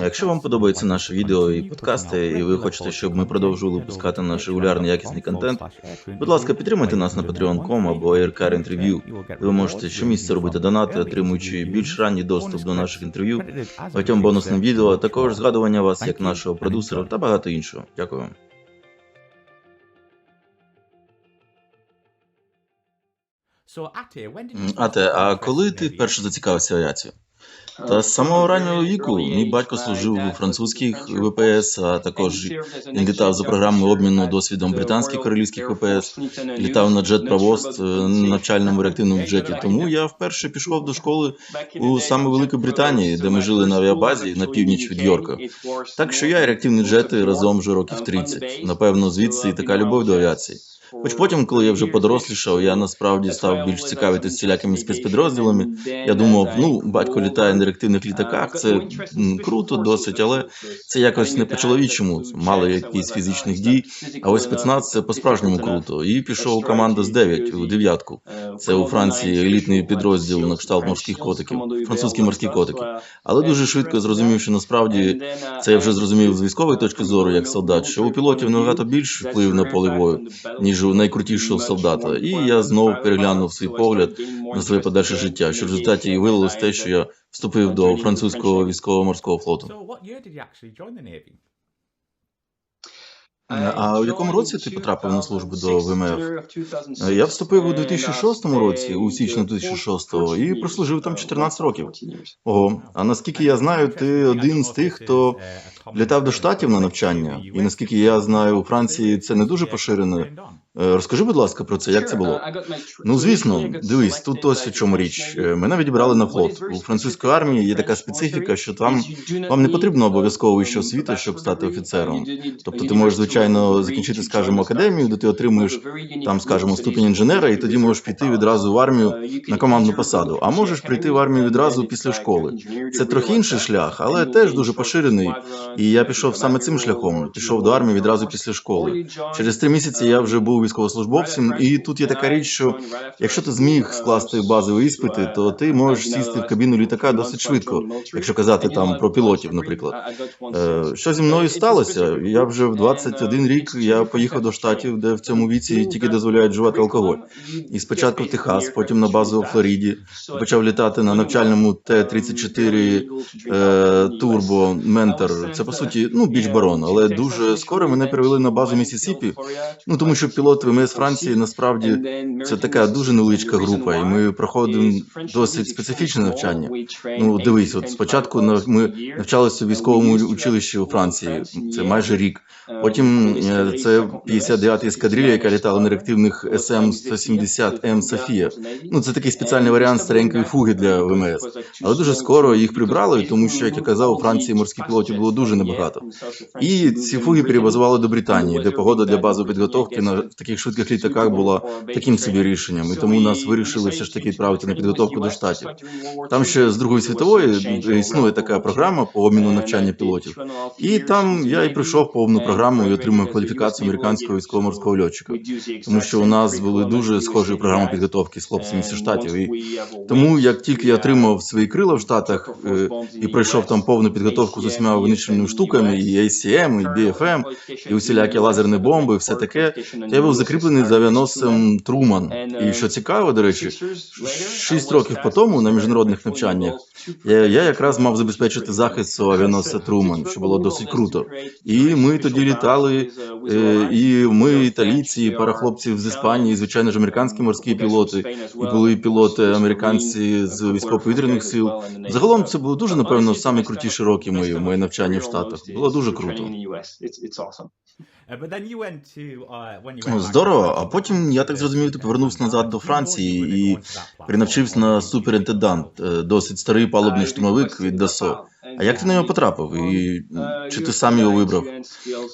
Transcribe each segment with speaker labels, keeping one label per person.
Speaker 1: Якщо вам подобається наше відео і подкасти, і ви хочете, щоб ми продовжували випускати наш регулярний якісний контент, будь ласка, підтримайте нас на patreon.com або AirCar Interview. Ви можете щомісяця робити донати, отримуючи більш ранній доступ до наших інтерв'ю, багатьом бонусним відео, а також згадування вас як нашого продюсера та багато іншого. Дякую. вам. Ате, а коли ти вперше зацікавився авіацією? Та з самого раннього віку мій батько служив у французьких ВПС, а також він літав за програмою обміну досвідом британських королівських ВПС, літав на джет Провост е, навчальному реактивному джеті. Тому я вперше пішов до школи у саме Великій Британії, де ми жили на авіабазі на північ від Йорка. Так що я і реактивні джети разом вже років 30. Напевно, звідси і така любов до авіації. Хоч потім, коли я вже подорослішав, я насправді став більш цікавитися всілякими спецпідрозділами. Я думав, ну, батько літає реактивних літаках, це круто досить, але це якось не по-чоловічому, мало якийсь фізичних дій. А ось спецназ це по-справжньому круто. І пішов команда з 9 у дев'ятку. Це у Франції елітний підрозділ на кшталт морських котиків, французькі морські котики. Але дуже швидко зрозумів, що насправді це я вже зрозумів з військової точки зору, як солдат, що у пілотів набагато більш вплив на поле бою, ніж у найкрутішого солдата. І я знову переглянув свій погляд на своє подальше життя, що в результаті і вилилось те, що я вступив до французького військово-морського флоту. Е, А у якому році ти потрапив на службу до ВМФ? Е, Я вступив у 2006 році, у січні 2006-го, і прослужив там 14 років. Ого, а наскільки я знаю, ти один з тих, хто літав до штатів на навчання, і наскільки я знаю, у Франції це не дуже поширено. Е, Розкажи, будь ласка, про це, як це було? Ну, звісно, дивись, тут ось у чому річ. Мене відібрали на флот. У французької армії є така специфіка, що там вам не потрібно обов'язково вища освіта, щоб стати офіцером. Тобто ти можеш, звичайно, закінчити, скажімо, академію, де ти отримуєш там, скажімо, ступінь інженера, і тоді можеш піти відразу в армію на командну посаду. А можеш прийти в армію відразу після школи. Це трохи інший шлях, але теж дуже поширений. І я пішов саме цим шляхом. Пішов до армії відразу після школи. Через три місяці я вже був військовослужбовцем, і тут є така річ, що якщо ти зміг скласти базові іспити, то ти можеш сісти в кабіну літака досить швидко, якщо казати там про пілотів, наприклад. Е, Що зі мною сталося? Я вже в 21 рік я поїхав до штатів, де в цьому віці тільки дозволяють вживати алкоголь. І спочатку в Техас, потім на базу у Флориді. Почав літати на навчальному Т-34 е, Турбо Ментор. Це по суті ну біч барон, але дуже скоро мене перевели на базу Місісіпі. Ну тому що пілот ВМС Франції насправді це така дуже невеличка група, і ми проходимо досить специфічне навчання. Ну дивись, от спочатку ми навчалися у військовому училищі у Франції. Це майже рік. Потім е, це 59-й ескадрилья, яка літала на реактивних СМ-170М Софія. Ну це такий спеціальний варіант старенької фуги для ВМС. Але дуже скоро їх прибрали, тому що, як я казав, у Франції морських пілотів було дуже небагато. І ці фуги перебазували до Британії, де погода для базової підготовки на таких швидких літаках була таким собі рішенням. І тому нас вирішили все ж таки відправити на підготовку до штатів. Там ще з Другої світової існує така програма по обміну навчання пілотів. І там я і пройшов повну програму і отримав кваліфікацію американського військово-морського льотчика. Тому що у нас були дуже схожі програми підготовки з хлопцями зі штатів. І тому, як тільки я отримав свої крила в Штатах е, і пройшов там повну підготовку з усіма винищувальними штуками, і ACM, і BFM, і усілякі лазерні бомби, і все таке, я був закріплений за авіаносцем Труман. І що цікаво, до речі, шість років по тому на міжнародних навчаннях я, якраз мав забезпечити захист свого авіаносця Труман, що було досить круто. І ми тоді літали, е, і ми, італійці, пара хлопців з Іспанії, звичайно ж, американські морські пілоти, і були пілоти американці з військово-повітряних сил. Загалом це було дуже, напевно, самі крутіші роки мої, моє навчання в Штатах. Було дуже круто. Ну, здорово. А потім я так зрозумів, ти повернувся назад до Франції і перенавчився на суперінтендант, е, досить старий палубний штурмовик від Дасо. А як ти на нього потрапив? І чи ти сам його вибрав?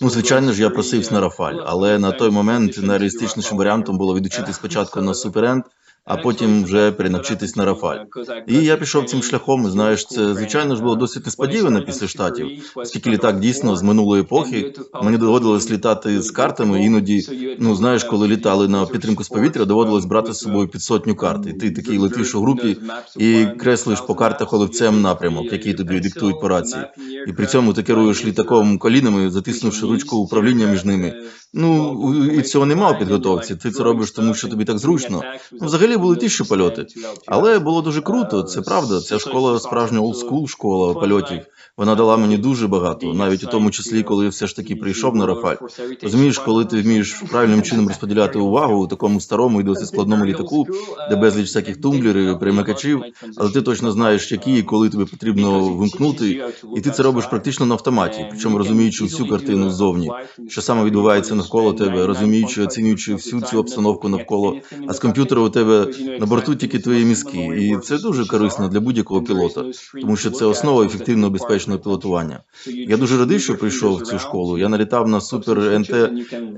Speaker 1: Ну, звичайно ж, я просився на Рафаль, але на той момент найреалістичнішим варіантом було відучити спочатку на суперенд, а потім вже перенавчитись на Рафаль. І я пішов цим шляхом. Знаєш, це звичайно ж було досить несподівано після штатів, оскільки літак дійсно з минулої епохи мені доводилось літати з картами. Іноді, ну знаєш, коли літали на підтримку з повітря, доводилось брати з собою під сотню карт. І Ти такий летиш у групі і креслиш по картах оливцем напрямок, який тобі диктують по рації. І при цьому ти керуєш літаком колінами, затиснувши ручку управління між ними. Ну і цього нема у підготовці. Ти це робиш, тому що тобі так зручно. Ну, взагалі були ті, що польоти, але було дуже круто. Це правда. Ця школа справжня олдскул школа польотів. Вона дала мені дуже багато, навіть у тому числі, коли все ж таки прийшов на Рафаль. Розумієш, коли ти вмієш правильним чином розподіляти увагу у такому старому і досить складному літаку, де безліч всяких тумблерів, примикачів, але ти точно знаєш, які і коли тобі потрібно вимкнути, і ти це робиш практично на автоматі, причому розуміючи всю картину ззовні, що саме відбувається навколо тебе, розуміючи, оцінюючи всю цю обстановку навколо, а з комп'ютера у тебе на борту тільки твої мізки, і це дуже корисно для будь-якого пілота, тому що це основа ефективного безпечного пілотування. Я дуже радий, що прийшов в цю школу. Я налітав на супер НТ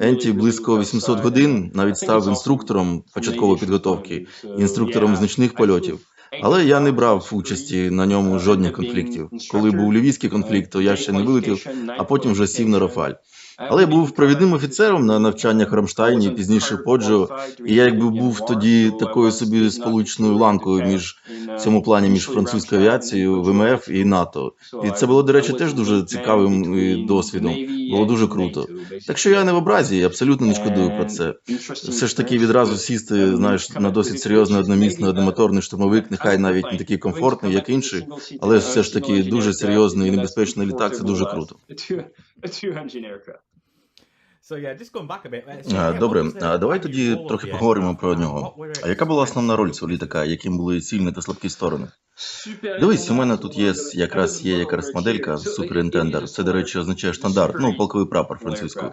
Speaker 1: Енті близько 800 годин, навіть став інструктором початкової підготовки, інструктором значних польотів. Але я не брав участі на ньому жодних конфліктів. Коли був лівійський конфлікт, то я ще не вилетів, а потім вже сів на Рафаль. Але я був провідним офіцером на навчаннях Рамштайні, пізніше Поджо, і я якби був тоді такою собі сполучною ланкою між в цьому плані між французькою авіацією, ВМФ і НАТО. І це було, до речі, теж дуже цікавим досвідом. Було дуже круто. Так що я не в образі, я абсолютно не шкодую про це. Все ж таки відразу сісти, знаєш, на досить серйозний одномісний одномоторний штурмовик, нехай навіть не такий комфортний, як інший, але все ж таки дуже серйозний і небезпечний літак. Це дуже круто. Добре, давай тоді трохи поговоримо про нього. А яка була основна роль цього літака? Яким були сильні та слабкі сторони? Дивись, у мене тут є якраз є якраз моделька Superintender. Це, до речі, означає штандарт, ну полковий прапор французькою.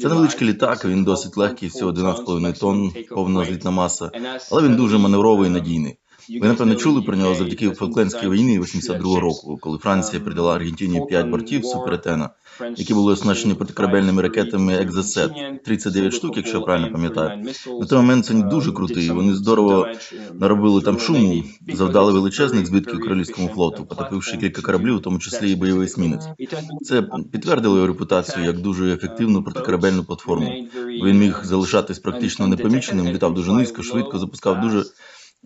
Speaker 1: Це невеличкий літак, він досить легкий, всього 11,5 тонн, повна злітна маса, але він дуже маневровий і надійний. Ви напевно чули про нього завдяки Фолклендській війні 82-го року, коли Франція придала Аргентині 5 бортів Суперетена, які були оснащені протикорабельними ракетами Екзасет, 39 штук, якщо я правильно пам'ятаю. На той момент це дуже крутий. Вони здорово наробили там шуму, завдали величезних збитків королівському флоту, потопивши кілька кораблів, у тому числі і бойовий смінець. Це підтвердило його репутацію як дуже ефективну протикорабельну платформу. Він міг залишатись практично непоміченим, літав дуже низько, швидко, запускав дуже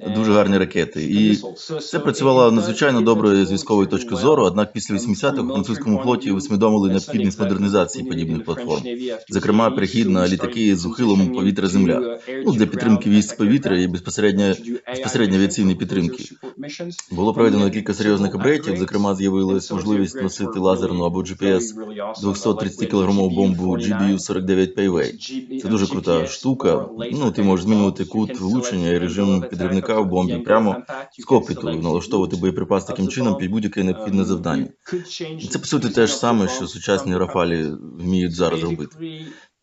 Speaker 1: дуже гарні ракети, і це працювало надзвичайно добре з військової точки зору. Однак після 80-х у французькому флоті усвідомили необхідність модернізації подібних платформ, зокрема перехід на літаки з ухилом повітря-земля, ну для підтримки військ повітря і безпосередньо безпосередньо авіаційної підтримки. Було проведено кілька серйозних апгрейтів, Зокрема, з'явилась можливість носити лазерну або GPS 230 кілограмову бомбу GBU-49 Payway. Це дуже крута штука. Ну ти можеш змінювати кут влучення і режим підривника в бомбі прямо з кокпіту налаштовувати боєприпас таким чином під будь-яке необхідне завдання. Це по суті те ж саме, що сучасні рафалі вміють зараз робити.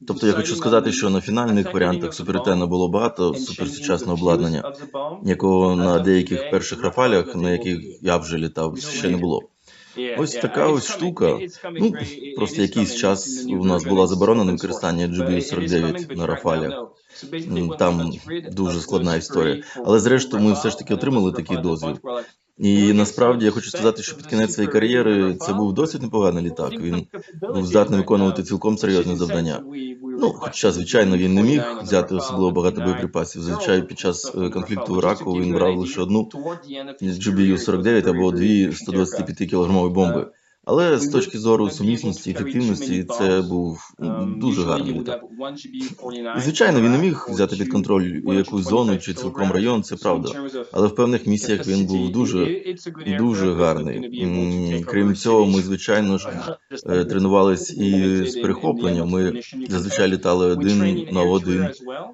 Speaker 1: Тобто я хочу сказати, що на фінальних варіантах суперетена було багато суперсучасного обладнання, якого на деяких перших рафалях, на яких я вже літав, ще не було. Ось така ось штука. Ну просто якийсь час у нас була заборонена використання GBU-49 на рафалях. Там дуже складна історія. Але зрештою, ми все ж таки отримали такий дозвіл. І насправді я хочу сказати, що під кінець своєї кар'єри це був досить непоганий літак. Він був здатний виконувати цілком серйозні завдання. Ну, хоча, звичайно, він не міг взяти особливо багато боєприпасів. Зазвичай під час е, конфлікту в Іраку він брав лише одну GBU-49 або дві 125 кілограмові бомби. Але з точки зору сумісності, ефективності, це був дуже гарний літак. І, звичайно, він не міг взяти під контроль якусь зону чи цілком район, це правда. Але в певних місіях він був дуже дуже гарний. Крім цього, ми звичайно ж е, тренувались і з перехопленням. Ми зазвичай літали один на один,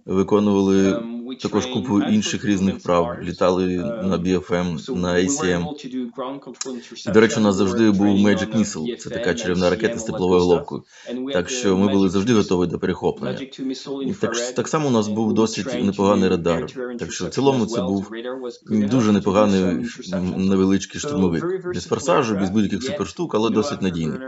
Speaker 1: виконували також купу інших різних вправ. Літали на BFM, на ACM. До речі, у нас завжди був Magic Missile. Це така чарівна ракета з тепловою головкою. Так що ми були завжди готові до перехоплення. Так так само у нас був досить непоганий радар. Так що в цілому це був дуже непоганий невеличкий штурмовик. Без форсажу, без будь-яких суперштук, але досить надійний.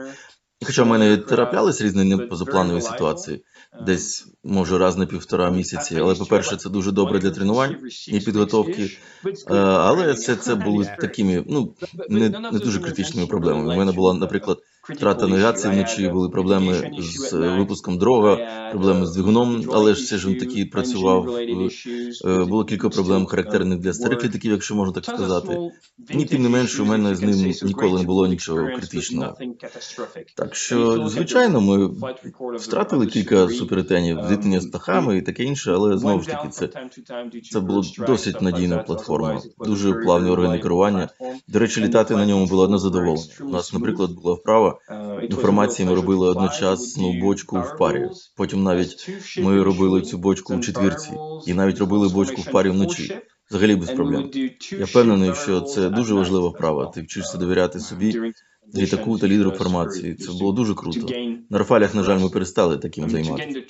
Speaker 1: Хоча в мене траплялись різні позапланові ситуації. Десь може раз на півтора місяці. Але, по-перше, це дуже добре для тренувань і підготовки. Е, Але це, це були такими, ну не, не дуже критичними проблемами. У мене була, наприклад, втрата навігації вночі, були проблеми з е, випуском дрога, проблеми з двигуном, але ж це ж він такий працював. Е, Було кілька проблем характерних для старих літаків, якщо можна так сказати. Ні, тим не менше, у мене з ним ніколи не було нічого критичного. Так що, звичайно, ми втратили кілька суперетенів, зіткнення з птахами і таке інше, але знову ж таки, це, це було досить надійна платформа, дуже плавні органи керування. До речі, літати на ньому було одне задоволення. У нас, наприклад, була вправа до формації. Ми робили одночасну бочку в парі. Потім навіть ми робили цю бочку в четвірці, і навіть робили бочку в парі вночі. Взагалі без проблем. Я впевнений, що це дуже важлива вправа. Ти вчишся довіряти собі, літаку та лідеру формації. Це було дуже круто. На Рафалях, на жаль, ми перестали таким займатися.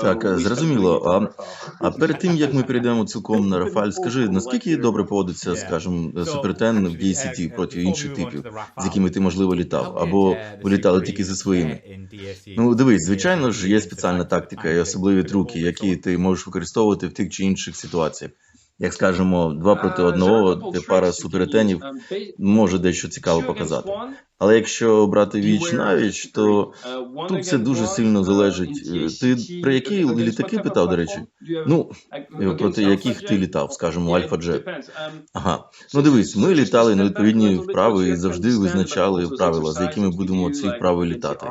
Speaker 1: Так, е, зрозуміло. А, а перед тим як ми перейдемо цілком на Рафаль, скажи, наскільки добре поводиться, скажімо, супертен в DCT проти інших типів, з якими ти можливо літав, або ви літали тільки зі своїми? Ну, дивись, звичайно ж, є спеціальна тактика і особливі трюки, які ти можеш використовувати в тих чи інших ситуаціях. Як скажемо, два проти одного, де пара суперетенів може дещо цікаво показати. Але якщо брати віч на віч, то тут це дуже сильно залежить. Ти про які літаки питав, до речі? Ну проти яких ти літав, скажімо, Альфа Джет? Ага. Ну дивись, ми літали на відповідні вправи і завжди визначали правила, за якими будемо ці вправи літати.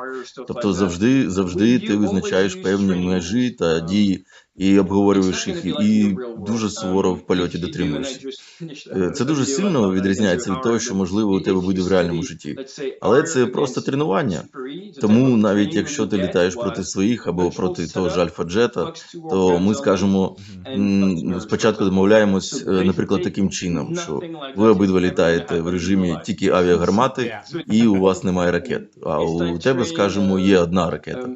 Speaker 1: Тобто, завжди, завжди ти визначаєш певні межі та дії. І обговорюєш їх, і дуже суворо в польоті дотримуєшся. Це дуже сильно відрізняється від того, що можливо у тебе буде в реальному житті. Але це просто тренування. Тому навіть якщо ти літаєш проти своїх або проти того ж Альфа-Джета, то ми скажемо спочатку домовляємось, наприклад, таким чином, що ви обидва літаєте в режимі тільки авіагармати, і у вас немає ракет. А у тебе, скажімо, є одна ракета.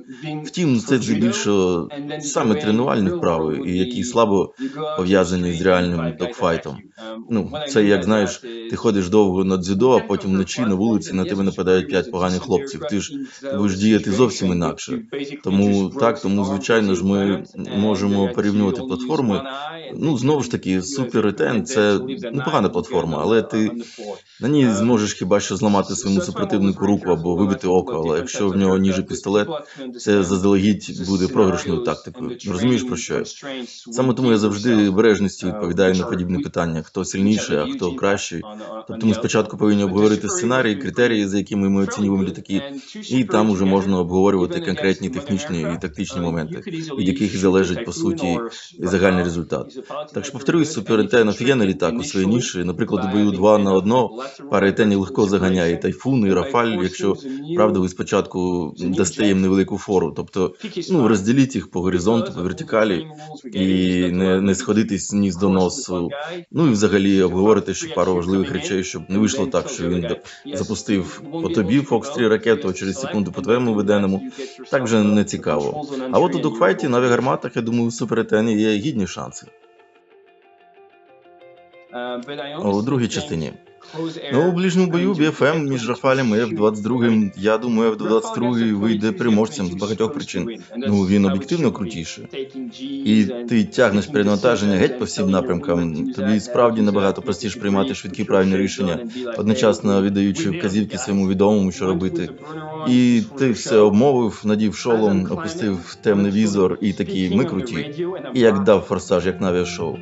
Speaker 1: Втім, це здебільшого саме тренувальні вправи, і які слабо пов'язані з реальним докфайтом. Ну, це як знаєш, ти ходиш довго на дзюдо, а потім вночі на вулиці на тебе нападають п'ять поганих хлопців. Ти ж будеш діяти зовсім інакше. Тому так, тому звичайно ж ми можемо порівнювати платформи. Ну знову ж таки, Super Return – це непогана платформа, але ти на ній зможеш хіба що зламати своєму супротивнику руку або вибити око. Але якщо в нього ніже пістолет, це заздалегідь буде програшною тактикою. Розумієш про що я? Саме тому я завжди обережністю відповідаю на подібне питання: хто сильніший, а хто кращий. Тобто ми спочатку повинні обговорити сценарій, критерії, за якими ми оцінюємо літаки, і там уже можна обговорювати конкретні технічні і тактичні моменти, від яких залежить по суті загальний результат. Так що повторюсь, суперетен офігенний літак у своїй ніші. Наприклад, у бою 2 на 1 пара етенів легко заганяє і тайфун, і рафаль, якщо правда, ви спочатку дасте їм невелику фору, тобто ну розділіть їх по горизонту, по вертикалі і не не сходитись ні з доносу. Ну і взагалі обговорити ще пару важливих речей, щоб не вийшло так, що він запустив по тобі Фокс 3 ракету, а через секунду по твоєму веденому. Так вже не цікаво. А от у докфайті на гарматах, я думаю, у суперетені є гідні шанси. У другій частині. Ну, у ближньому бою BFM між Рафалем і F-22, я думаю, F-22 вийде переможцем з багатьох причин. Ну, він об'єктивно крутіше. І ти тягнеш перенавантаження геть по всім напрямкам. Тобі справді набагато простіше приймати швидкі правильні рішення, одночасно віддаючи вказівки своєму відомому, що робити. І ти все обмовив, надів шолом, опустив темний візор і такий ми круті. І як дав форсаж, як на авіашоу.